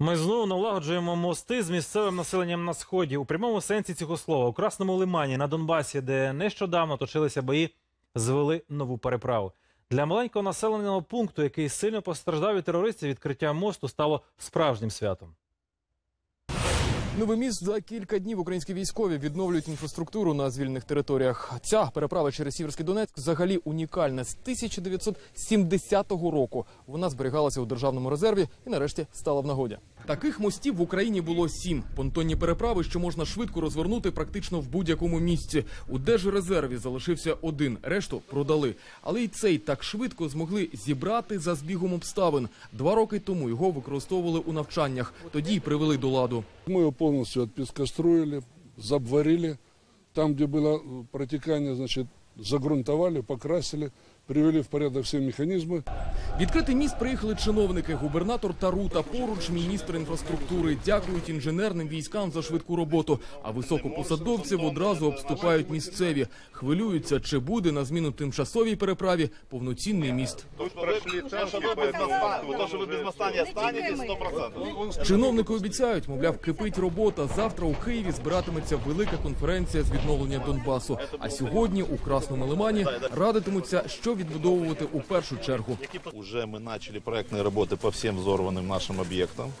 Ми знову налагоджуємо мости з місцевим населенням на сході у прямому сенсі цього слова. У Красному Лимані на Донбасі, де нещодавно точилися бої, звели нову переправу. Для маленького населеного пункту, який сильно постраждав від терористів, відкриття мосту стало справжнім святом. Новий міст за кілька днів українські військові відновлюють інфраструктуру на звільнених територіях. Ця переправа через Сіверський Донецьк взагалі унікальна. З 1970 року вона зберігалася у державному резерві і нарешті стала в нагоді. Таких мостів в Україні було сім понтонні переправи, що можна швидко розвернути практично в будь-якому місці. У держрезерві залишився один, решту продали. Але й цей так швидко змогли зібрати за збігом обставин. Два роки тому його використовували у навчаннях. Тоді й привели до ладу. Мы его полностью отпескостроили, забварили. Там, где было э, протекание, значит, загрунтовали, покрасили, привели в порядок все механизмы. Відкритий міст приїхали чиновники, губернатор Тарута, поруч міністр інфраструктури. Дякують інженерним військам за швидку роботу. А високопосадовців одразу обступають місцеві. Хвилюються, чи буде на зміну тимчасовій переправі повноцінний міст. Тут прошли тесты, поэтому то, что вы без моста не останетесь, 100%. Чиновники обіцяють, мовляв, кипить робота. Завтра у Києві збиратиметься велика конференція з відновлення Донбасу. А сьогодні у Красному Лимані радитимуться, що відбудовувати у першу чергу. Уже мы начали проектные работы по всем взорванным нашим объектам.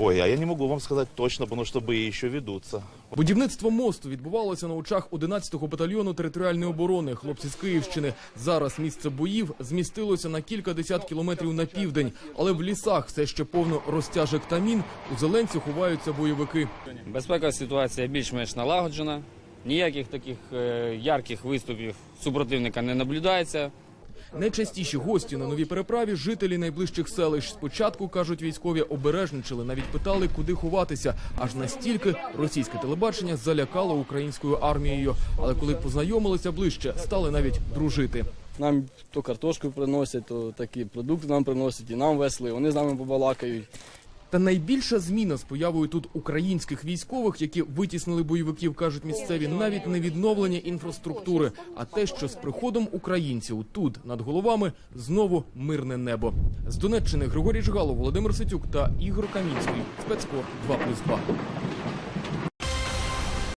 Ой, а я не могу вам сказать точно, потому что бои еще ведутся. Будівництво мосту відбувалося на очах 11-го батальйону територіальної оборони. Хлопці з Київщини. Зараз місце боїв змістилося на кілька десят кілометрів на південь, але в лісах все ще повно розтяжек та мін. У зеленці ховаються бойовики. Безпекова ситуація більш-менш налагоджена. Ніяких таких е, ярких виступів супротивника не наблюдається. Найчастіші гості на новій переправі жителі найближчих селищ. Спочатку кажуть військові обережничали, навіть питали, куди ховатися. Аж настільки російське телебачення залякало українською армією. Але коли познайомилися ближче, стали навіть дружити. Нам то картошку приносять, то такі продукти нам приносять, і нам весело, і вони з нами побалакають. Та найбільша зміна з появою тут українських військових, які витіснили бойовиків, кажуть місцеві, навіть не відновлення інфраструктури, а те, що з приходом українців тут над головами знову мирне небо. З Донеччини Григорій Жгалов, Володимир Ситюк та Ігор Камінський. Спецкор 2+,2.